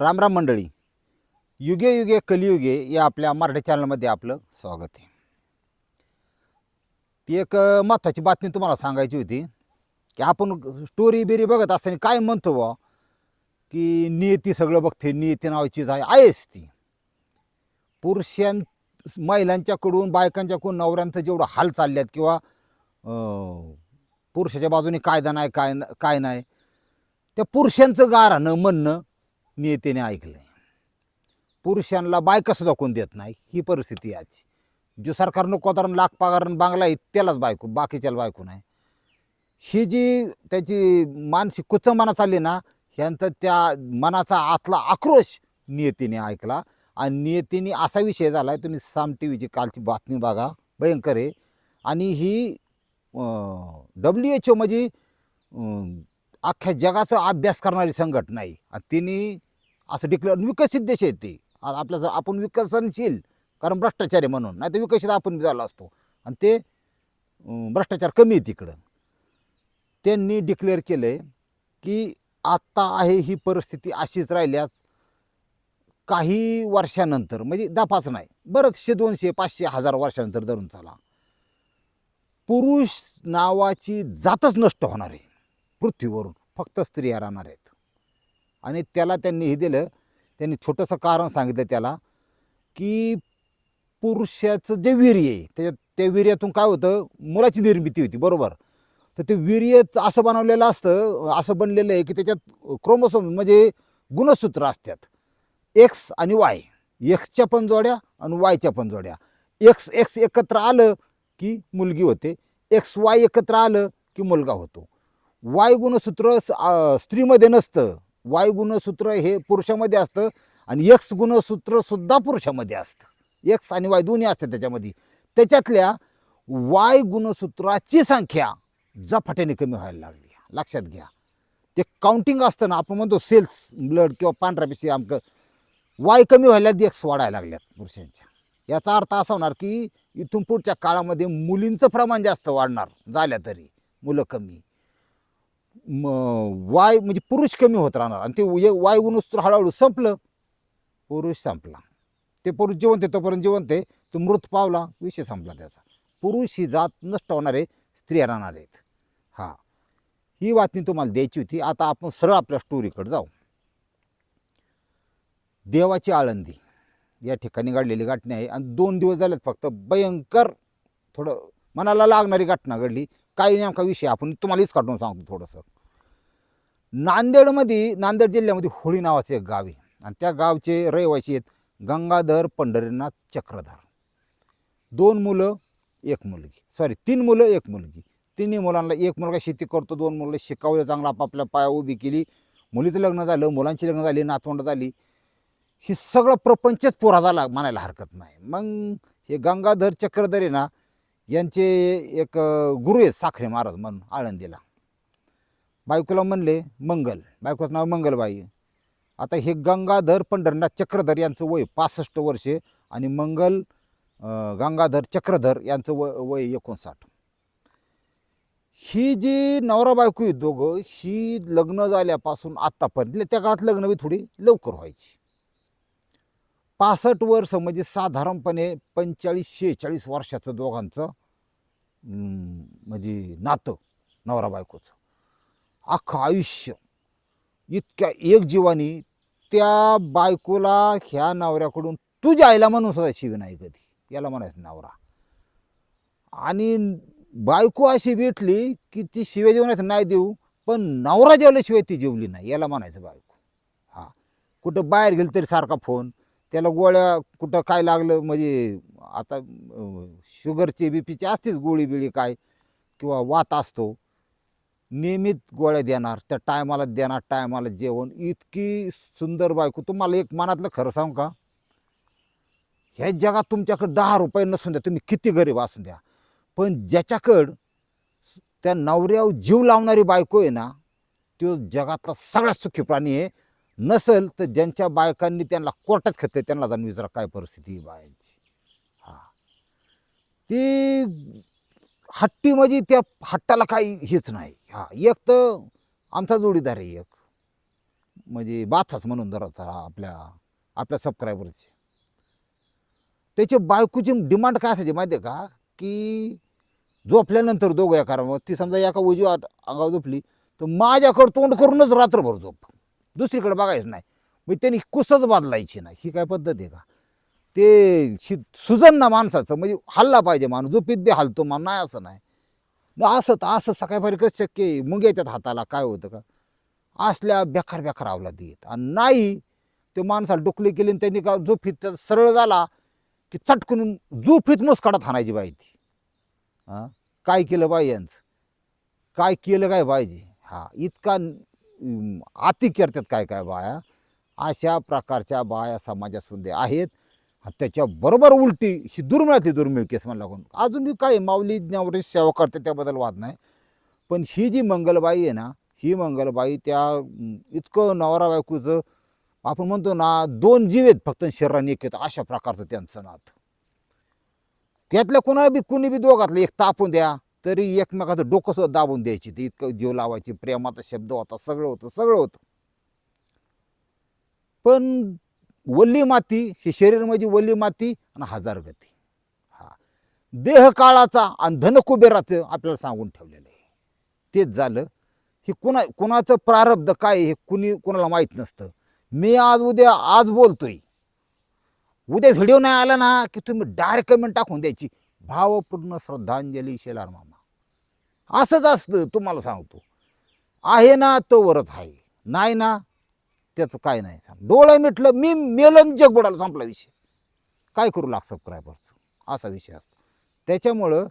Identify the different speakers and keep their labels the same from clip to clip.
Speaker 1: रामराम मंडळी. युगे युगे कलियुगे या आपल्या मराठी चॅनलमध्ये आपलं स्वागत आहे. ती एक महत्त्वाची बातमी तुम्हाला सांगायची होती की आपण स्टोरी बिरी बघत असताना काय म्हणतो बा की नियती सगळं बघते नियती नावाची आहे आहेच ती. पुरुषां महिलांच्याकडून बायकांच्याकडून नवऱ्यांचं जेवढं हाल चालल्यात किंवा पुरुषाच्या बाजूने कायदा नाही काय काय नाही त्या पुरुषांचं गारानं म्हणणं नेत्याने ऐकलं पुरुषांना बायका सुद्धा कोण देत नाही ही परिस्थिती आहे आजची. जो सरकारनं कोतारण लाख पगार बांगला आहे त्यालाच बायको बाकीच्याला बायको नाही. ही जी त्याची मानसिक कुचंबना चालली ना ह्यांचा त्या मनाचा आतला आक्रोश नियतीने ऐकला. आणि नियतीने असा विषय झाला आहे तुम्ही साम टी व्हीची कालची बातमी बघा भयंकर आहे. आणि ही डब्ल्यू एच ओ म्हणजे अख्ख्या जगाचा अभ्यास करणारी संघटना आहे. आणि तिने असं डिक्लेअर विकसित देश आहे ते. आज आपल्या जर आपण विकसनशील कारण भ्रष्टाचारी म्हणून नाही तर विकसित आपण झाला असतो. आणि ते भ्रष्टाचार कमी आहे तिकडं. त्यांनी डिक्लेअर केलं आहे की आत्ता आहे ही परिस्थिती अशीच राहिल्यास काही वर्षानंतर म्हणजे दफाच नाही बरंचशे दोनशे पाचशे हजार वर्षानंतर धरून चाला. पुरुष नावाची जातच नष्ट होणार आहे पृथ्वीवरून. फक्त स्त्रिया राहणार आहेत. आणि त्याला त्यांनी हे दिलं त्यांनी छोटंसं कारण सांगितलं त्याला की पुरुषाचं जे वीर्य आहे त्याच्यात त्या वीर्यातून काय होतं मुलाची निर्मिती होती बरोबर? तर ते वीर्यच असं बनवलेलं असतं असं बनलेलं आहे की त्याच्यात क्रोमोसोम म्हणजे गुणसूत्र असतात. एक्स आणि वाय एक्सच्या पण जोड्या आणि वायच्या पण जोड्या. एक्स एक्स एकत्र आलं की मुलगी होते एक्स वाय एकत्र आलं की मुलगा होतो. वाय गुणसूत्र स्त्रीमध्ये नसतं. वाय गुणसूत्र हे पुरुषामध्ये असतं आणि एक्स गुणसूत्रसुद्धा पुरुषामध्ये असतं. एक्स आणि वाय दोन्ही असतात त्याच्यामध्ये. त्याच्यातल्या वाय गुणसूत्राची संख्या झपाट्याने कमी व्हायला लागली. लक्षात घ्या. ते काउंटिंग असतं ना आपण म्हणतो सेल्स ब्लड किंवा पांढऱ्या पेशी आमकं वाय कमी व्हायला एक्स वाढायला लागल्यात पुरुषांच्या. याचा अर्थ असा होणार की इथून पुढच्या काळामध्ये मुलींचं प्रमाण जास्त वाढणार झाल्या तरी. मुलं कमी. म वाय म्हणजे पुरुष कमी होत राहणार. आणि ते वाय गुणसूत्र हळूहळू संपलं पुरुष संपला. ते पुरुष जिवंत आहे तोपर्यंत जिवंत आहे. तो मृत पावला विषय संपला त्याचा. पुरुष ही जात नष्ट होणारे स्त्रिया राहणार आहेत. हां. ही बातमी तुम्हाला द्यायची होती. आता आपण सरळ आपल्या स्टोरीकडे जाऊ. देवाची आळंदी. या ठिकाणी घडलेली घटना आहे. आणि दोन दिवस झालेत फक्त. भयंकर थोडं मनाला लागणारी घटना घडली. काही नेमका विषय आपण तुम्हालाच काढून सांगतो थोडंसं. नांदेडमध्ये नांदेड जिल्ह्यामध्ये होळी नावाचं एक गाव आहे. आणि त्या गावचे रहिवासी आहेत गंगाधर पंढरीनाथ चक्रधर. दोन मुलं एक मुलगी. सॉरी तीन मुलं एक मुलगी. तिन्ही मुलांना एक मुलगा शेती करतो दोन मुलं शिकावलं चांगलं आपापल्या पाया उभी केली. मुलीचं लग्न झालं मुलांची लग्न झाली नातवंड झाली. हे सगळं प्रपंचच पुरा झाला म्हणायला हरकत नाही. मग हे गंगाधर चक्रधर आहे ना यांचे एक गुरु आहेत साखरे महाराज म्हणून आळंदीला. बायकोला म्हणले मंगल. बायकोचं नाव मंगलबाई. आता हे गंगाधर पंढरनाथ चक्रधर यांचं वय पासष्ट वर्षे आणि मंगल गंगाधर चक्रधर यांचं व वय एकोणसाठ. ही जी नवरा बायको आहेत दोघं ही लग्न झाल्यापासून आत्तापर्यंत म्हणजे त्या काळात लग्न बी थोडी लवकर व्हायची. पासष्ट वर्ष म्हणजे साधारणपणे पंचेचाळीस शेहेचाळीस वर्षाचं दोघांचं म्हणजे नातं नवरा बायकोचं. अख्खं आयुष्य. इतक्या एक जीवानी त्या बायकोला ह्या नवऱ्याकडून तुझ्या आईला म्हणून सुद्धा शिवी नाही कधी. याला म्हणायचं नवरा. आणि बायको अशी भेटली की ती शिव्या जेवणाचं नाही देऊ पण नवरा जेवल्याशिवाय ती जेवली नाही याला म्हणायचं बायको. हा. कुठं बाहेर गेलं तरी सारखा फोन त्याला गोळ्या कुठं काय लागलं म्हणजे आता शुगरची बी पीची असतेच गोळी बिळी काय किंवा वात असतो. नियमित गोळ्या देणार त्या टायमाला देणार टायमाला जेवण. इतकी सुंदर बायको. तुम्हाला एक मनातलं खरं सांगू का? ह्या जगात तुमच्याकडे दहा रुपये नसून द्या तुम्ही किती गरीब असून द्या. पण ज्याच्याकडं त्या नवऱ्यावर जीव लावणारी बायको आहे ना तो जगातला सगळ्यात सुखी प्राणी आहे. नसेल तर ज्यांच्या बायकांनी त्यांना कोर्टात खेळते त्यांना जाऊन विचारा काय परिस्थिती बायांची. हां. ती हट्टी म्हणजे त्या हट्टाला काही हेच नाही. हा एक तर आमचा जोडीदार आहे एक. म्हणजे बाचाच म्हणून जरा जरा आपल्या आपल्या सबस्क्रायबरचे त्याची बायकोची डिमांड काय असायची माहिती आहे का? की झोपल्यानंतर दोघं या करावं ती समजा एका उजव्या अंगावर झोपली तर माझ्याकडं तोंड करूनच रात्रभर झोप. दुसरीकडे बघायचं नाही. मग त्यांनी कुसच बदलायची नाही. ही काय पद्धत आहे का? ते शि सुजन ना माणसाचं म्हणजे हल्ला पाहिजे माणूस. झोपीत बी हलतो मान नाही असं नाही. मग असं तर असं सकाळपारी कसं शक्य मुंग येतात हाताला काय होतं का? असल्या बेकार बेकार आवला देत आणि नाही ते माणसाला डुकली केली आणि त्यांनी का झोपीत त्याचा सरळ झाला की चटकून झोपीत मुसकाडात हाणायची बाई ती. हां? काय केलं बाई यांचं? काय केलं काय पाहिजे हा इतका अति करतात काय काय बाया? अशा प्रकारच्या बाया समाजामध्ये आहेत. त्याच्या बरोबर उलटी ही दुर्मिळातली दुर्मिळ केस लागून. अजूनही काय माऊली ज्ञावरी सेवा करते त्याबद्दल वाद नाही. पण ही जी मंगलबाई आहे ना ही मंगलबाई त्या इतकं नवरा बायकोचं आपण म्हणतो ना दोन जीव आहेत फक्त शरीराने एक येतं अशा प्रकारचं त्यांचं नात. त्यातल्या कोणाला बी कुणी बी दोघातलं एक तापून द्या तरी एकमेकाचं डोकं सुद्धा दाबून द्यायची. ते इतकं जीव लावायची प्रेमाचा शब्द होता सगळं होतं सगळं होतं. पण वल्ली माती ही शरीर म्हणजे वल्ली माती आणि हजार गती. हा. देह काळाचा आणि धन कुबेराचं आपल्याला सांगून ठेवलेलं आहे. तेच झालं. हे कुणा कुणाचं प्रारब्ध काय हे कुणी कुणाला माहीत नसतं. मी आज उद्या आज बोलतोय. उद्या व्हिडिओ नाही आला ना की तुम्ही डायरेक्ट कमेंट टाकून द्यायची. भावपूर्ण श्रद्धांजली शेलार मामा. असंच असतं तुम्हाला सांगतो. आहे ना तो वरच आहे. नाही ना त्याचं काय नाही सांग. डोळं मिटलं मी मेलन जग बुडाला संपला विषय. काय करू लाग सबस्क्रायबरचं असा विषय असतो. त्याच्यामुळं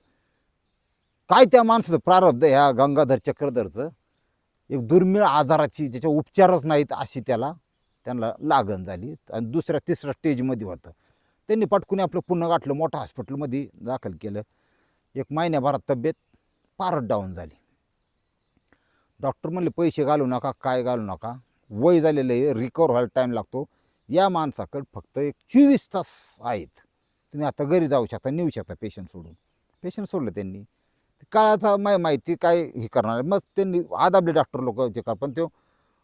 Speaker 1: काय त्या माणसाचं प्रारब्ध ह्या गंगाधर चक्रधरचं? एक दुर्मिळ आजाराची ज्याच्या उपचारच नाहीत अशी त्याला त्यांना लागण झाली. आणि दुसऱ्या तिसऱ्या स्टेजमध्ये होतं. त्यांनी पटकून आपलं पुन्हा गाठलं मोठ्या हॉस्पिटलमध्ये दाखल केलं. एक महिन्याभरात तब्येत फारच डाऊन झाली. डॉक्टर म्हणले पैसे घालू नका काय घालू नका. वय झालेलं आहे रिकवर व्हायला टाईम लागतो. या माणसाकडे फक्त एक चोवीस तास आहेत. तुम्ही आता घरी जाऊ शकता नेऊ शकता पेशंट सोडून. पेशंट सोडलं त्यांनी. काळाचा माय माहिती काय हे करणार? मग त्यांनी आदाबले डॉक्टर लोक जे कर पण तो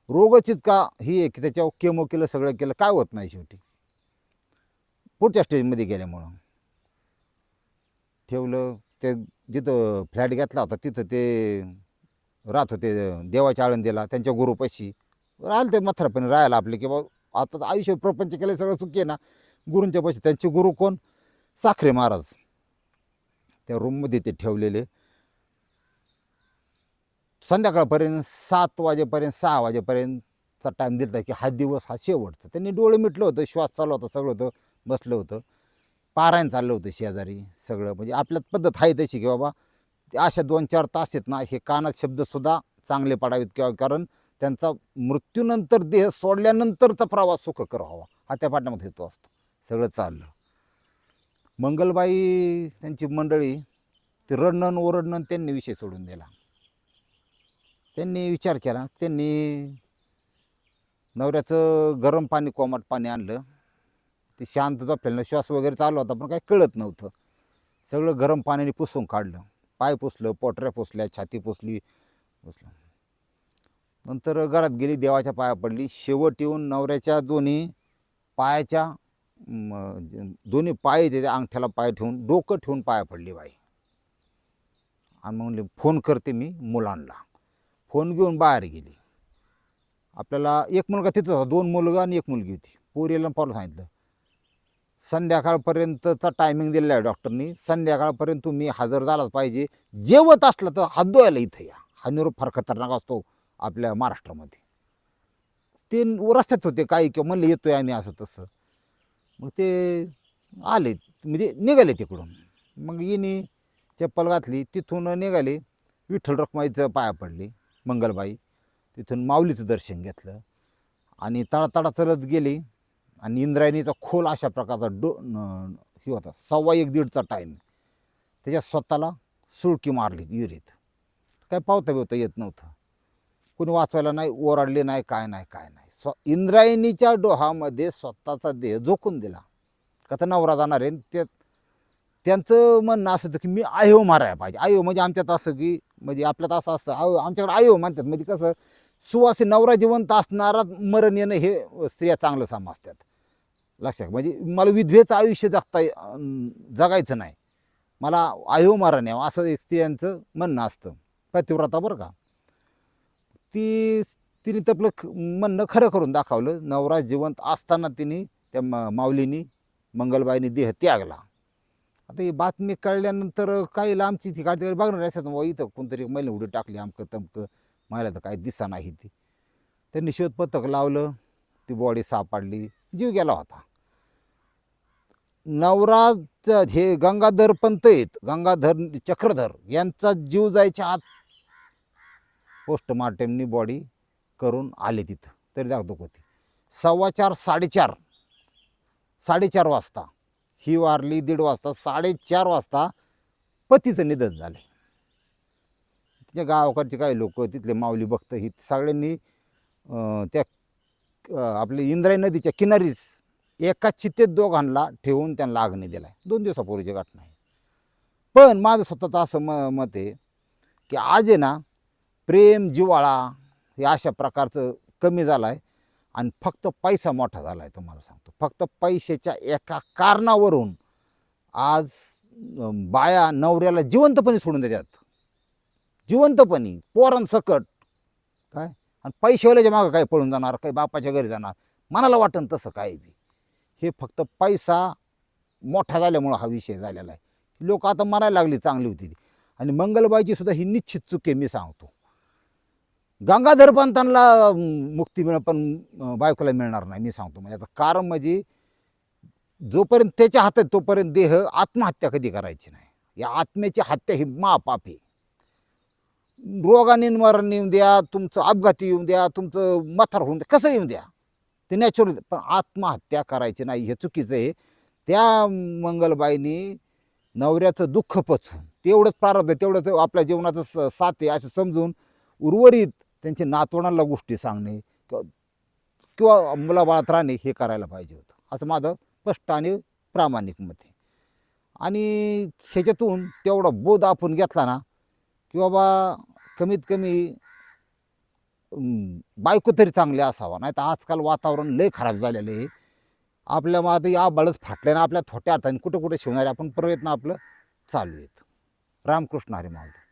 Speaker 1: रोगच का ही आहे की त्याच्यावर केमो केलं सगळं केलं काय होत नाही शेवटी? पुढच्या स्टेजमध्ये गेल्यामुळं ठेवलं ते जिथं फ्लॅट घेतला होता तिथं ते राहत होते देवाच्या आळंदीला त्यांच्या गुरुपाशी. राहिलं ते मथरापणे राहायला आपले की बा आता तर आयुष्य प्रपंच केलं सगळं चुकी आहे ना. गुरूंच्या पैसे त्यांचे गुरु कोण? साखरे महाराज. त्या रूममध्ये ते ठेवलेले. संध्याकाळपर्यंत सात वाजेपर्यंत सहा वाजेपर्यंतचा टाईम दिला की हा दिवस हा शेवटचा. त्यांनी डोळे मिटलं होतं श्वास चालू होता सगळं होतं बसलं होतं. पारायण चाललं होतं शेजारी सगळं. म्हणजे आपल्यात पद्धत आहे तशी की बाबा अशा दोन चार तास आहेत ना हे कानात शब्दसुद्धा चांगले पडावेत किंवा कारण त्यांचा मृत्यूनंतर देह सोडल्यानंतरचा प्रवास सुखकर व्हावा हा त्या पाटण्यामध्ये हेतू असतो. सगळं चाललं. मंगलबाई त्यांची मंडळी ते रडणं ओरडणं त्यांनी विषय सोडून दिला. त्यांनी विचार केला. त्यांनी नवऱ्याचं गरम पाणी कोमट पाणी आणलं. ते शांत झोपलेलं श्वास वगैरे चालू होता पण काही कळत नव्हतं. सगळं गरम पाण्याने पुसून काढलं. पाय पुसलं पोटऱ्या पुसल्या छाती पुसली पुसलं. नंतर घरात गेली देवाच्या पाया पडली. शेवट येऊन नवऱ्याच्या दोन्ही पायाच्या दोन्ही पाय त्याच्या अंगठ्याला पाय ठेवून डोकं ठेवून पाया पडली बाई. आणि मग म्हणले फोन करते मी मुलांना. फोन घेऊन बाहेर गेली. आपल्याला एक मुलगा तिथं होता दोन मुलगा आणि एक मुलगी होती. पोरीला पावलं सांगितलं संध्याकाळपर्यंतचा टायमिंग दिलेला आहे डॉक्टरनी संध्याकाळपर्यंत तुम्ही हजर झालाच पाहिजे. जेवत असलं तर हात धुवायला इथं या. हा निरोप फार खतरनाक असतो. आपल्या महाराष्ट्रामध्ये. ते रस्त्यात होते काही किंवा म्हणले येतोय आम्ही असं तसं. मग ते आले म्हणजे निघाले तिकडून. मग येणे चप्पल घातली तिथून निघाले. विठ्ठल रखमाईचं पाया पडली मंगलबाई. तिथून माऊलीचं दर्शन घेतलं. आणि तडातडा चलत गेली. आणि इंद्रायणीचा खोल अशा प्रकारचा डो हे होता सव्वा एक दीडचा टाईम त्याच्यात स्वतःला सुळकी मारली विहिरीत. काय पावता बिवता येत नव्हतं. कुणी वाचवायला नाही ओरडले नाही काय नाही काय नाही. स्व इंद्रायणीच्या डोहामध्ये स्वतःचा देह झोकून दिला. का तर नवरा जाणार आहे ते त्यांचं म्हणणं असं होतं की मी आयो मारायला पाहिजे. आयो म्हणजे आमच्यात असं की म्हणजे आपल्यात असं असतं आयो आमच्याकडे आयो म्हणतात. म्हणजे कसं सुवासी नवरा जिवंत असणारा मरण येणं हे स्त्रिया चांगलं समजतात. लक्षात म्हणजे मला विधवेचं आयुष्य जगता जगायचं नाही. मला आयो मारण यावं असं एक स्त्रियांचं म्हणणं असतं. पतिव्रता बरं का? ती तिने आपलं ख- म्हणणं खरं करून दाखवलं. नवरा जिवंत असताना तिने त्या म माऊलीनी मंगलबाईनी देह त्यागला. आता ही बातमी कळल्यानंतर काही लांबची ती काढते बघणार असतात. व इथं कोणतरी महिला उडी टाकली आमकं तमकं. महिला तर काय दिसा नाही ती. त्यांनी शोध पथक लावलं. ती बॉडी सापडली. जीव गेला होता. नवराज हे गंगाधर पंत आहेत गंगाधर चक्रधर यांचा जीव जायच्या आत पोस्टमार्टमनी बॉडी करून आले तिथं. तरी दाखवतो होती. सव्वा चार साडेचार साडेचार वाजता ही वारली दीड वाजता साडेचार वाजता पतीचं निधन झालं. तिच्या गावाकडचे काही लोक तिथले माऊली भक्त ही सगळ्यांनी त्या आपली इंद्राई नदीच्या किनारीच एका चित्तेत दोघांना ठेवून त्यांना अग्नी दिलाय. दोन दिवसापूर्वीची घटना आहे. पण माझं स्वतःचं असं म मत आहे की आज आहे ना प्रेम जिवाळा हे अशा प्रकारचं कमी झालं आहे आणि फक्त पैसा मोठा झाला आहे तुम्हाला सांगतो. फक्त पैशाच्या एका कारणावरून आज बाया नवऱ्याला जिवंतपणे सोडून देतात. जिवंतपणी पोरांसकट काय? आणि पैसेवाल्याच्या मागं काय पळून जाणार काही बापाच्या घरी जाणार? मनाला वाटन तसं काय बी. हे फक्त पैसा मोठा झाल्यामुळं हा विषय झालेला आहे. लोक आता मरायला लागली चांगली होती ती. आणि मंगलबाईची सुद्धा ही निश्चित चूक आहे मी सांगतो. गंगाधर पंतांना मुक्ती मिळ पण बायकोला मिळणार नाही मी सांगतो. म्हणजे याचं कारण म्हणजे जोपर्यंत त्याच्या हातात तोपर्यंत देह आत्महत्या कधी करायची नाही. या आत्म्याची हत्या ही महापाप आहे. रोगाने मरण येऊन द्या तुमचं अपघाती येऊन द्या तुमचं मथार होऊन द्या कसं येऊन द्या? ते नॅचरल पण आत्महत्या करायची नाही हे चुकीचं आहे. त्या मंगलबाईनी नवऱ्याचं दुःख पचून तेवढंच प्रारब्ध तेवढंच आपल्या जीवनाचं स- साथ आहे असं समजून उर्वरित त्यांच्या नातवंडाला गोष्टी सांगणे किंवा- किंवा मुलाबाळात राहणे हे करायला पाहिजे होतं. असं माझं स्पष्ट आणि प्रामाणिक मत आहे. आणि ह्याच्यातून तेवढा बोध आपण घेतला ना की बाबा कमीत कमी बायको तरी चांगली असावा. नाही तर आजकाल वातावरण लय खराब झालेलं आहे. आपल्या माझं या बळच फाटल्यानं आपल्या थोट्या अर्थाने कुठं कुठं शिवणारे आपण प्रयत्न आपलं चालू आहेत. रामकृष्ण हरी माऊली